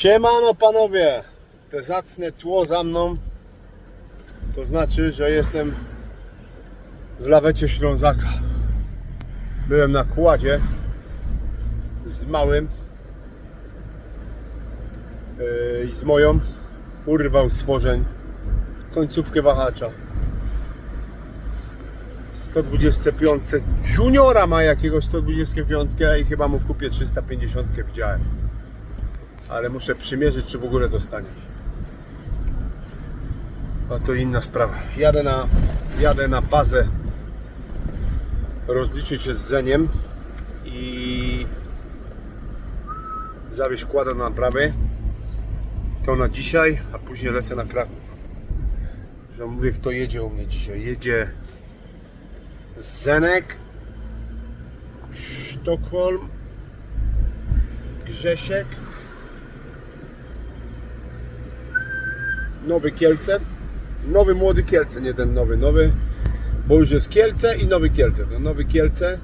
Siemano panowie! Te zacne tło za mną to znaczy, że jestem w lawecie Ślązaka. Byłem na kładzie z małym yy, i z moją. Urwał stworzeń końcówkę wahacza. 125 juniora ma jakiegoś 125 i chyba mu kupię 350 widziałem ale muszę przymierzyć, czy w ogóle dostanie. A to inna sprawa. Jadę na, jadę na bazę rozliczyć się z Zeniem i zawieźć kładę na naprawy. To na dzisiaj, a później lecę na Kraków. Że mówię, kto jedzie u mnie dzisiaj. Jedzie Zenek, Sztokholm, Grzesiek, Nowy Kielce. Nowy młody Kielce, nie ten nowy, nowy. Bo już jest Kielce i Nowy Kielce. To Nowy Kielce.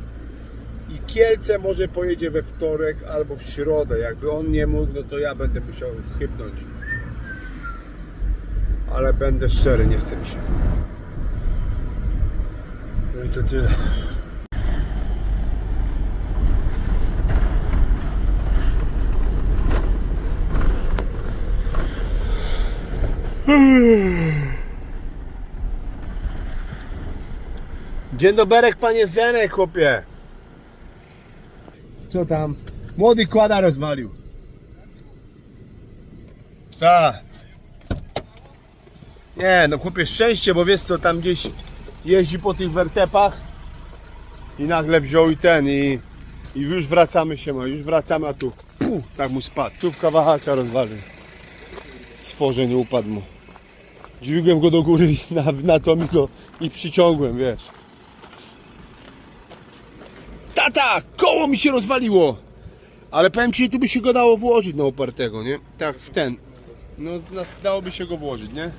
I Kielce może pojedzie we wtorek albo w środę. Jakby on nie mógł, no to ja będę musiał chybnąć. Ale będę szczery, nie chce mi się. No i to tyle. Dzień doberek panie Zenek, chłopie. Co tam? Młody kłada rozwalił. Tak. Nie, no chłopie, szczęście, bo wiesz co, tam gdzieś jeździ po tych wertepach i nagle wziął i ten i, i już wracamy się, ma, już wracamy, a tu puh, tak mu spadł. Tówka wahacza rozwalił. Stworzeń upadł mu. Dźwigłem go do góry i na, na to mi go i przyciągłem, wiesz. Tata, koło mi się rozwaliło! Ale powiem ci, tu by się go dało włożyć na opartego, nie? Tak, w ten. No, dałoby się go włożyć, nie?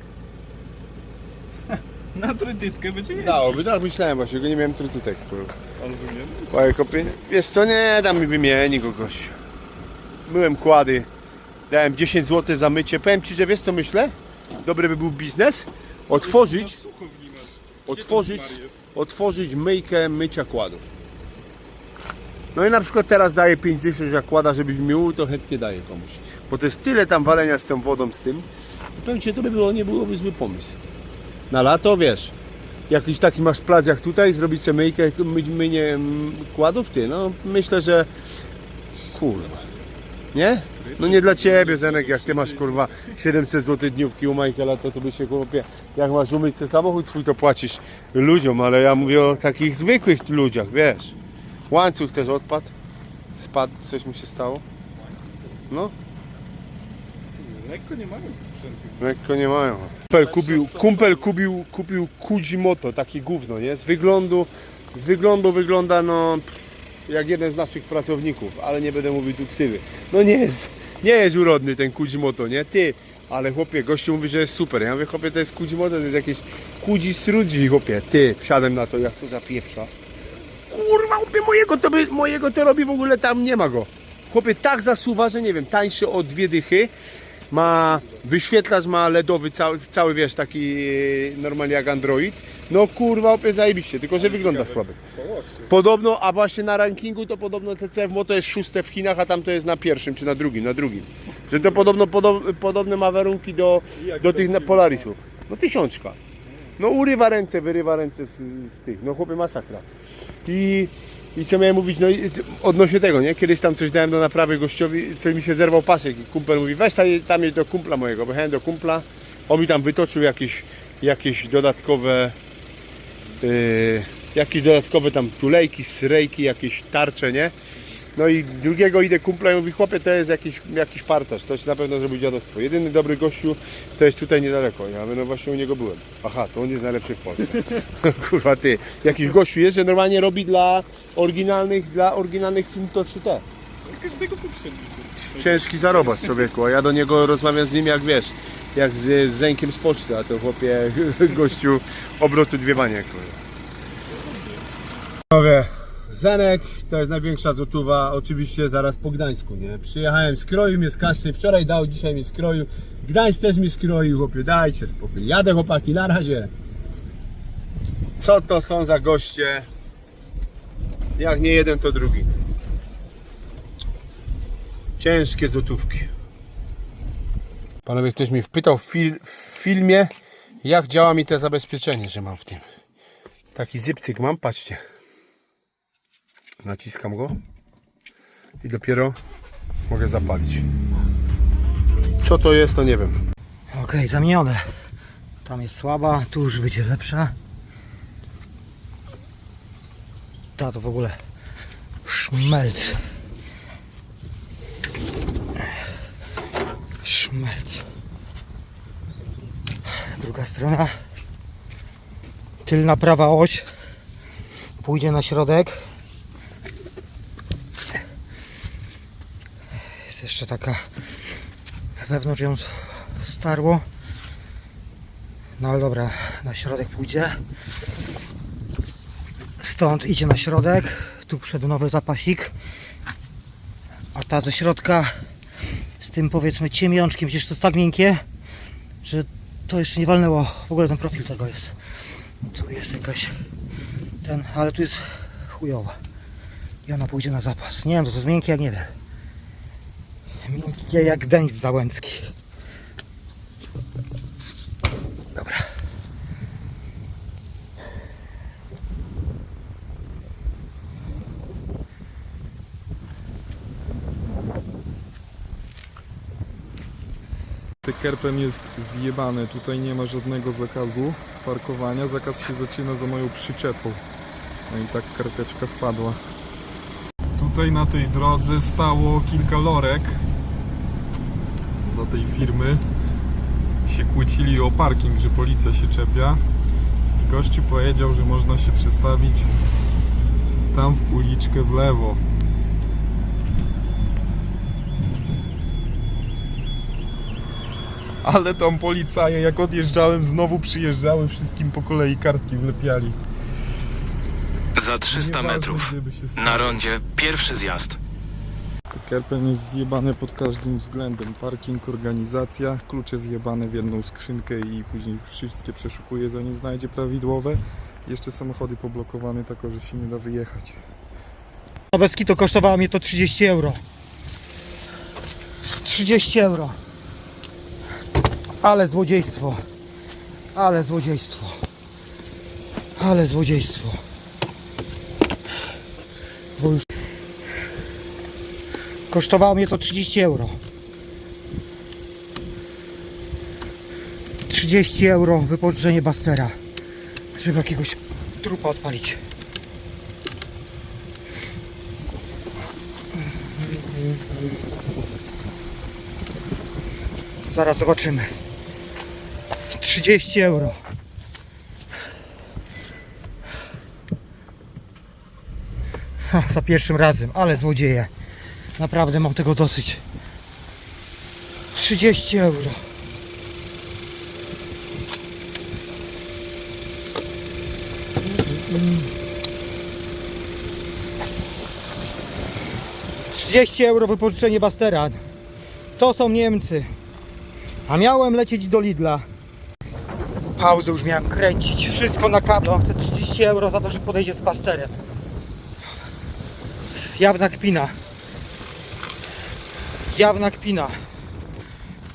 Na trytytkę będzie jeździć. Dałoby, tak myślałem właśnie, go nie miałem trytytek. kurwa. On wymienił. Moje kopie. Wiesz co, nie, dam mi wymieni go gościu. Byłem kłady, dałem 10 zł za mycie. Powiem ci, że wiesz co myślę? Dobry by był biznes? Otworzyć, otworzyć, otworzyć myjkę mycia kładów. No i na przykład teraz daję 5 dyszy za kłada, żebyś mił, to chętnie daję komuś. Bo to jest tyle tam walenia z tą wodą, z tym. I powiem ci, to by było, nie byłoby zły pomysł. Na lato, wiesz, jakiś taki masz plac jak tutaj, zrobić sobie myjkę, my, mynie mm, kładów, ty, no myślę, że kurwa, nie? No nie dla ciebie, Zenek, jak ty masz kurwa 700 zł dniówki u Michaela, to to by się chłopie, jak masz umyć sobie samochód swój, to płacisz ludziom, ale ja mówię o takich zwykłych ludziach, wiesz. Łańcuch też odpadł, spadł, coś mu się stało. No, Lekko nie mają ze sprzętu. lekko nie mają. Kumpel kupił, kumpel kupił, kupił Kujimoto, taki gówno, nie? Z wyglądu, z wyglądu wygląda no jak jeden z naszych pracowników, ale nie będę mówił tu ksywy. No nie jest, nie jest urodny ten Kujimoto, nie? Ty, ale chłopie, gościu mówi, że jest super. Ja mówię, chłopie, to jest Kujimoto, to jest jakieś Kuji Srudzi, chłopie. Ty, wsiadłem na to, jak to zapieprza. Kurwa, chłopie, mojego to, by, mojego to robi w ogóle tam, nie ma go. Chłopie, tak zasuwa, że nie wiem, tańszy o dwie dychy. Ma wyświetlacz, ma LEDowy, cały, cały wiesz, taki e, normalnie jak Android. No kurwa, opie zajebiście, tylko że wygląda słabo. Podobno, a właśnie na rankingu to podobno TCF Moto jest szóste w Chinach, a tam to jest na pierwszym czy na drugim, na drugim. Że to podobno podo, podobne ma warunki do, do tych Polarisów. No tysiączka. No urywa ręce, wyrywa ręce z, z tych, no chłopie masakra. I, I co miałem mówić, no i odnośnie tego, nie? Kiedyś tam coś dałem do naprawy gościowi, coś mi się zerwał pasek i kumpel mówi, weź tam, jedź do kumpla mojego, wyjechałem do kumpla, on mi tam wytoczył jakieś, jakieś dodatkowe, yy, jakieś dodatkowe tam tulejki, syrejki, jakieś tarcze, nie? No i drugiego idę kumpla i mówi, chłopie, to jest jakiś, jakiś partaż, to ci na pewno zrobi dziadostwo. Jedyny dobry gościu to jest tutaj niedaleko. Ja mówię, no właśnie u niego byłem. Aha, to on jest najlepszy w Polsce. Kurwa ty, jakiś gościu jest, że normalnie robi dla oryginalnych, dla oryginalnych film to 3T. Każdego poprzedniego. Ciężki zarobas człowieku, a ja do niego rozmawiam z nim jak wiesz, jak z, z Zenkiem z poczty, a to chłopie gościu obrotu dwie banie. Panowie, Zenek to jest największa złotówa, oczywiście zaraz po Gdańsku, nie? Przyjechałem, skroił mnie z kasy, wczoraj dał, dzisiaj mi skroił. Gdańsk też mi skroił, chłopie, dajcie spokój. Jadę chłopaki, na razie. Co to są za goście? Jak nie jeden, to drugi. Ciężkie złotówki. Panowie, ktoś mi wpytał w, fil w filmie, jak działa mi to zabezpieczenie, że mam w tym. Taki zypcyk mam, patrzcie. Naciskam go i dopiero mogę zapalić. Co to jest, to nie wiem. Okej, zamienione. Tam jest słaba, tu już będzie lepsza. Ta to w ogóle szmelc. Szmelc. Druga strona. Tylna prawa oś. Pójdzie na środek. Jeszcze taka wewnątrz ją starło. No ale dobra, na środek pójdzie. Stąd idzie na środek. Tu wszedł nowy zapasik. A ta ze środka z tym powiedzmy ciemiączkiem, przecież to jest tak miękkie, że to jeszcze nie walnęło. W ogóle ten profil tego jest. Tu jest jakaś ten, ale tu jest chujowa. I ona pójdzie na zapas. Nie wiem, to jest miękkie, jak nie wiem. Miękkie jak Denis Załęcki. Dobra. Kerpen jest zjebany, tutaj nie ma żadnego zakazu parkowania, zakaz się zaczyna za moją przyczepą. No i tak karteczka wpadła. Tutaj na tej drodze stało kilka lorek do tej firmy. Się kłócili o parking, że policja się czepia. I gościu powiedział, że można się przestawić tam w uliczkę w lewo. Ale tam policaje, jak odjeżdżałem, znowu przyjeżdżały, wszystkim po kolei kartki wlepiali. Za 300 Nieważne, metrów. Na rondzie pierwszy zjazd. Kerpen jest zjebany pod każdym względem. Parking, organizacja, klucze wjebane w jedną skrzynkę i później wszystkie przeszukuje zanim znajdzie prawidłowe. Jeszcze samochody poblokowane tak, że się nie da wyjechać. Na Beski to kosztowało mnie to 30 euro. 30 euro. Ale złodziejstwo. Ale złodziejstwo. Ale złodziejstwo. Bo już... Kosztowało mnie to 30 euro. 30 euro wypożyczenie Bastera. Żeby jakiegoś trupa odpalić. Zaraz zobaczymy. 30 euro. Ha, za pierwszym razem, ale złodzieje. Naprawdę mam tego dosyć. 30 euro. Trzydzieści euro wypożyczenie Bastera. To są Niemcy. A miałem lecieć do Lidla. Pauzę już miałem kręcić. Wszystko na kabel. Chcę 30 euro za to, że podejdzie z pasterem. Jawna kpina. Jawna kpina.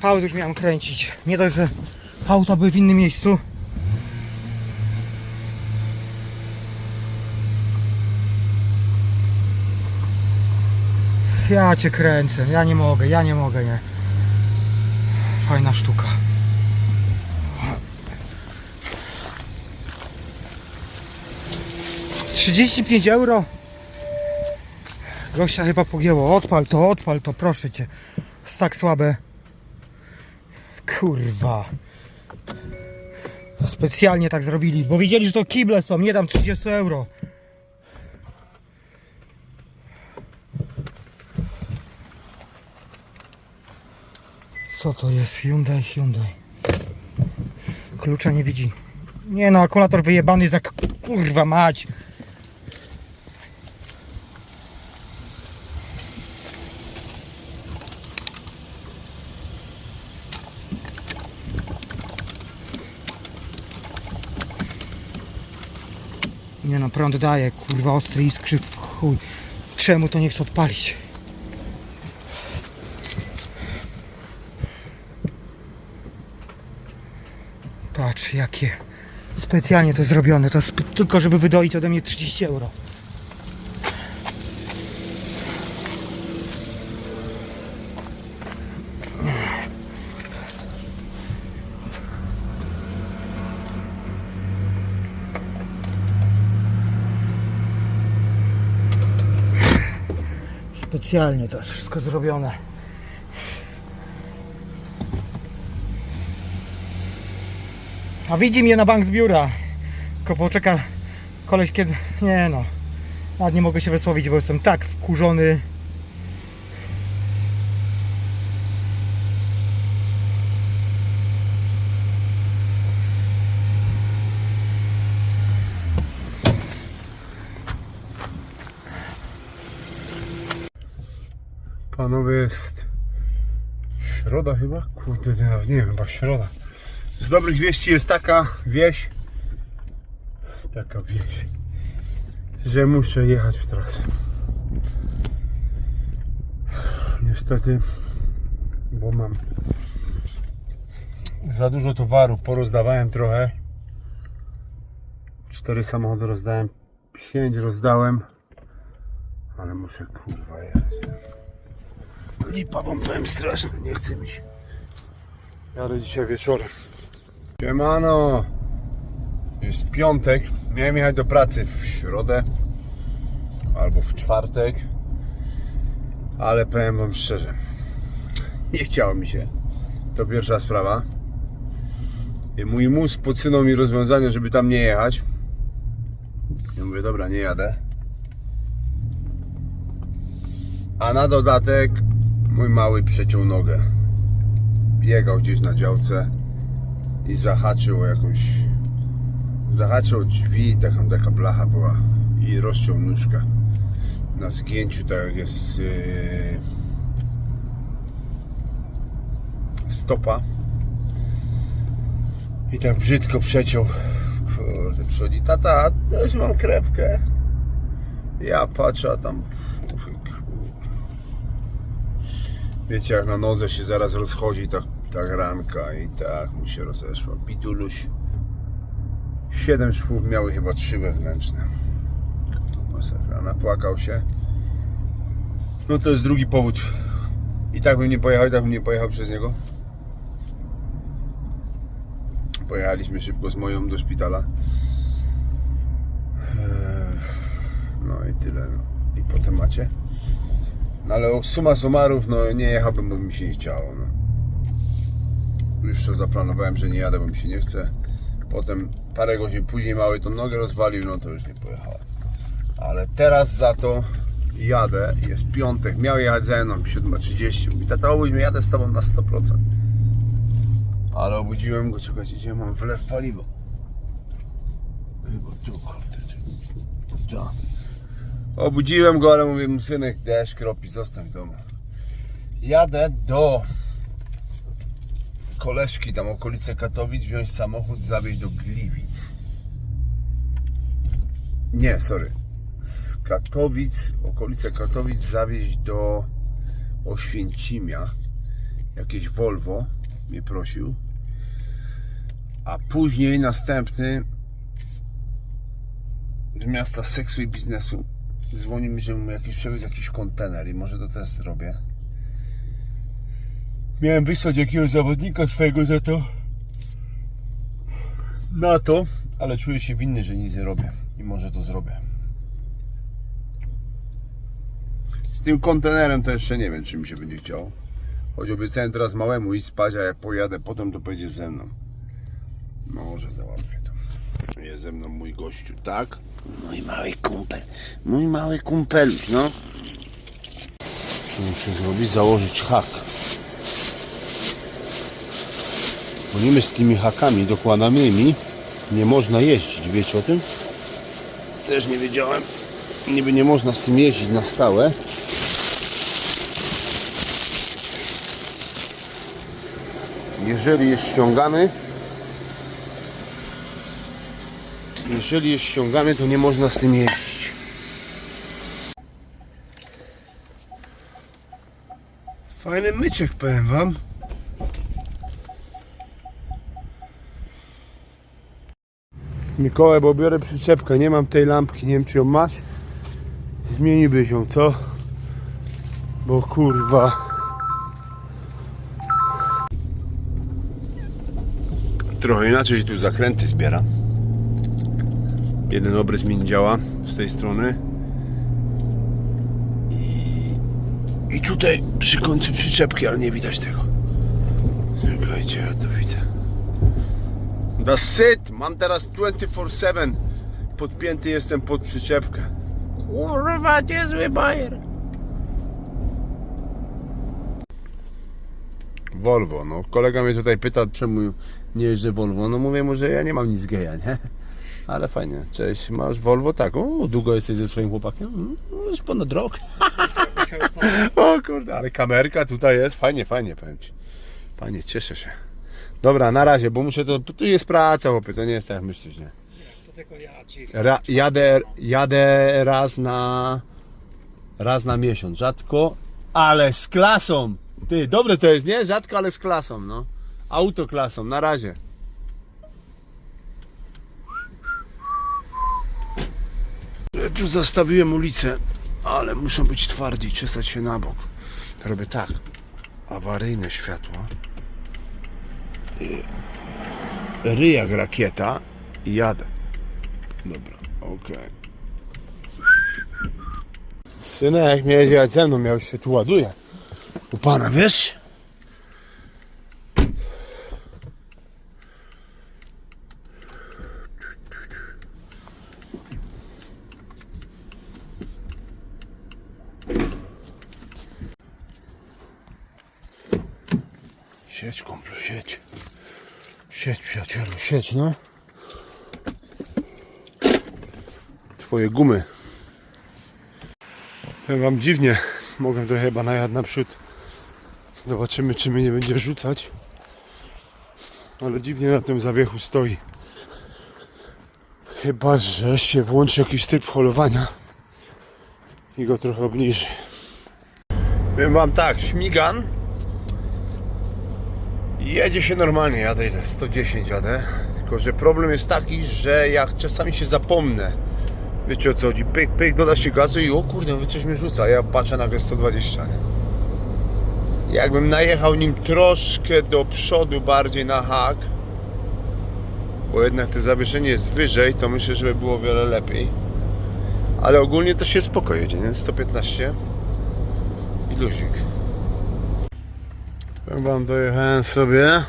Pauzę już miałem kręcić. Nie dość, że auta były w innym miejscu. Ja cię kręcę. Ja nie mogę, ja nie mogę, nie. Fajna sztuka. 35 euro. Gościa chyba pogięło. Odpal to, odpal to, proszę cię. Jest tak słabe. Kurwa. Specjalnie tak zrobili, bo widzieli, że to kible są. Nie dam 30 euro. Co to jest? Hyundai, Hyundai. Klucza nie widzi. Nie no, akumulator wyjebany jak kurwa mać. Nie no, prąd daje, kurwa ostry iskrzy chuj. Czemu to nie chce odpalić? Patrz, jakie specjalnie to zrobione. To tylko, żeby wydoić ode mnie 30 euro. Specjalnie to jest wszystko zrobione. A widzi mnie na bank z biura. Tylko poczeka koleś kiedy... Nie no. Nawet nie mogę się wysłowić, bo jestem tak wkurzony. Panowie, jest środa chyba? Kurde, nie, wiem, chyba środa. Z dobrych wieści jest taka wieś, taka wieś, że muszę jechać w trasę. Niestety, bo mam za dużo towaru, porozdawałem trochę. Cztery samochody rozdałem, pięć rozdałem, ale muszę kurwa jechać. Lipa wam powiem straszne, nie chce mi się. Jadę dzisiaj wieczorem. Siemano! Jest piątek. Miałem jechać do pracy w środę albo w czwartek. Ale powiem wam szczerze. Nie chciało mi się. To pierwsza sprawa. I mój mózg podsunął mi rozwiązanie, żeby tam nie jechać. Ja mówię, dobra, nie jadę. A na dodatek mój mały przeciął nogę. Biegał gdzieś na działce i zahaczył jakąś. Zahaczył drzwi, taką taka blacha była i rozciął nóżkę. Na zgięciu, tak jak jest yy, stopa. I tak brzydko przeciął. Kurde, przychodzi tata, też mam krewkę. Ja patrzę, a tam Wiecie, jak na nodze się zaraz rozchodzi ta, ta ranka i tak mu się rozeszła. Pituluś. Siedem szwów miały chyba trzy wewnętrzne. Masakra. Napłakał się. No to jest drugi powód. I tak bym nie pojechał, i tak bym nie pojechał przez niego. Pojechaliśmy szybko z moją do szpitala. Eee, No i tyle. No. I po temacie. Ale suma summarów, no nie jechałbym, bo mi się nie chciało. No. Już to zaplanowałem, że nie jadę, bo mi się nie chce. Potem parę godzin później mały tą nogę rozwalił, no to już nie pojechałem. Ale teraz za to jadę, jest piątek, miał jechać ze mną 7.30. Mówi, tata obudź jadę z tobą na 100%. Ale obudziłem go, czekajcie, gdzie mam wlew paliwo. Chyba tu, kurde, tak. Obudziłem go, ale mówię mu synek, deszcz kropi, zostań w domu. Jadę do koleżki tam okolice Katowic, wziąć samochód, zawieźć do Gliwic. Nie, sorry. Z Katowic, okolice Katowic zawieźć do Oświęcimia. Jakieś Volvo mnie prosił. A później następny do miasta seksu i biznesu. Dzwonimy, żeby mu jakiś przewiózł jakiś kontener i może to też zrobię. Miałem wysłać jakiegoś zawodnika swojego za to na to, ale czuję się winny, że nic nie robię i może to zrobię. Z tym kontenerem to jeszcze nie wiem, czy mi się będzie chciało. Choć obiecałem teraz małemu i spać, a jak pojadę potem, to będzie ze mną. No, może załatwię to. Jest ze mną mój gościu, tak? Mój mały kumpel. Mój mały kumpeluś, no. Co muszę zrobić? Założyć hak. Bo niby z tymi hakami dokładanymi nie można jeździć, wiecie o tym? Też nie wiedziałem. Niby nie można z tym jeździć na stałe. Jeżeli jest ściągany, jeżeli jest ściągany, to nie można z tym jeździć. Fajny myczek, powiem wam. Mikołaj, bo biorę przyczepkę, nie mam tej lampki, nie wiem czy ją masz. Zmieniłbyś ją, co? Bo kurwa. Trochę inaczej się tu zakręty zbiera. Jeden obrys mi nie działa z tej strony. I, I tutaj przy końcu przyczepki, ale nie widać tego. Czekajcie, ja to widzę. That's it! Mam teraz 24-7. Podpięty jestem pod przyczepkę. Kurwa, niezły bajer. Volvo, no. Kolega mnie tutaj pyta, czemu nie jeżdżę Volvo. No mówię mu, że ja nie mam nic geja, nie? Ale fajnie. Cześć, masz Volvo? Tak. O, długo jesteś ze swoim chłopakiem? Mm, no, Już ponad rok. o kurde, ale kamerka tutaj jest. Fajnie, fajnie, powiem Ci. Panie, cieszę się. Dobra, na razie, bo muszę to. Tu jest praca, chłopie, to nie jest tak jak myślisz, nie? Ra, jadę, jadę raz na. Raz na miesiąc. Rzadko, ale z klasą. Ty, dobre to jest, nie? Rzadko, ale z klasą, no. Autoklasą, na razie. Tu zastawiłem ulicę, ale muszę być twardy i czesać się na bok. Robię tak. Awaryjne światło. Ry jak rakieta i jadę. Dobra, okej. Synek, miałeś jechać ze się tu ładuję. U pana, wiesz? Siedź, no. Twoje gumy. Powiem wam dziwnie. Mogę trochę chyba najad naprzód. Zobaczymy, czy mnie nie będzie rzucać. Ale dziwnie na tym zawiechu stoi. Chyba, że się włączy jakiś tryb holowania i go trochę obniży. Powiem wam tak, śmigan Jedzie się normalnie, jadę ile? 110 jadę. Tylko, że problem jest taki, że jak czasami się zapomnę, wiecie o co chodzi, pyk, pyk, doda się gazu i o kurde, coś mnie rzuca, ja patrzę nagle 120. Nie? Jakbym najechał nim troszkę do przodu, bardziej na hak, bo jednak to zawieszenie jest wyżej, to myślę, że by było wiele lepiej. Ale ogólnie to się spoko jedzie, nie? 115 i luzik. Wam, dojechałem sobie.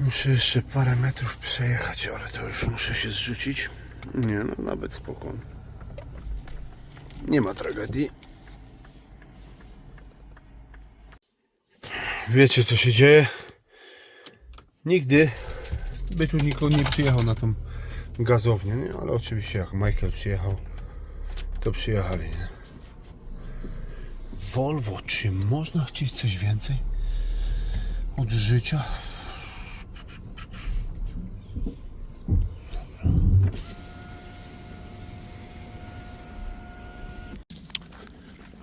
Muszę jeszcze parę metrów przejechać, ale to już muszę się zrzucić. Nie no, nawet spokojnie. Nie ma tragedii. Wiecie co się dzieje? Nigdy by tu nikogo nie przyjechał na tą gazownię, nie? Ale oczywiście jak Michael przyjechał, to przyjechali, nie? Volvo, czy można chcieć coś więcej od życia?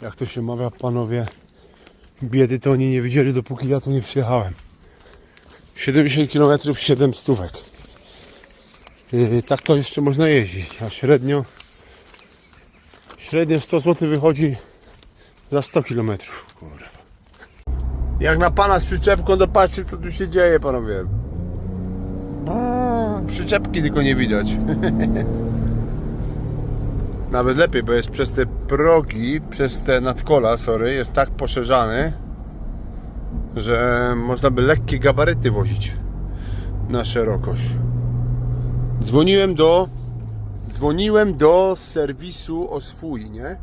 Jak to się mawia, panowie, biedy to oni nie widzieli, dopóki ja tu nie przyjechałem. 70 km, 7 stówek. Yy, tak to jeszcze można jeździć, a średnio średnio 100 zł wychodzi za 100 km. Kurwa. Jak na pana z przyczepką, to patrzcie co tu się dzieje, panowie. Przyczepki tylko nie widać. Nawet lepiej, bo jest przez te progi, przez te nadkola, sorry, jest tak poszerzany, że można by lekkie gabaryty wozić na szerokość. Dzwoniłem do dzwoniłem do serwisu o swój, nie?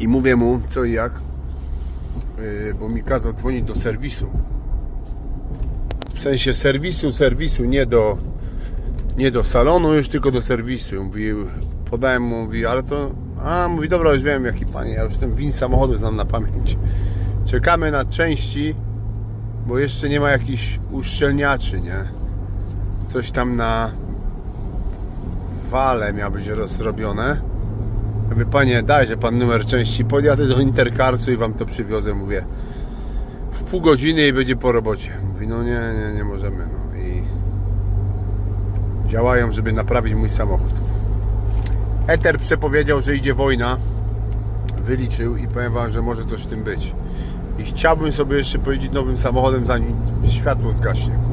I mówię mu co i jak, yy, bo mi kazał dzwonić do serwisu. W sensie serwisu, serwisu, nie do nie do salonu już, tylko do serwisu. Mówi, podałem mu, mówi, ale to, a, mówi, dobra, już wiem jaki panie, ja już ten win samochodu znam na pamięć. Czekamy na części, bo jeszcze nie ma jakichś uszczelniaczy, nie? Coś tam na wale miał być rozrobione. Mówię, panie, dajże pan numer części, podjadę do Intercarsu i wam to przywiozę, mówię. W pół godziny i będzie po robocie. Mówi, no nie, nie, nie możemy, no działają, żeby naprawić mój samochód. Eter przepowiedział, że idzie wojna. Wyliczył i powiem Wam, że może coś w tym być. I chciałbym sobie jeszcze pojeździć nowym samochodem, zanim światło zgaśnie.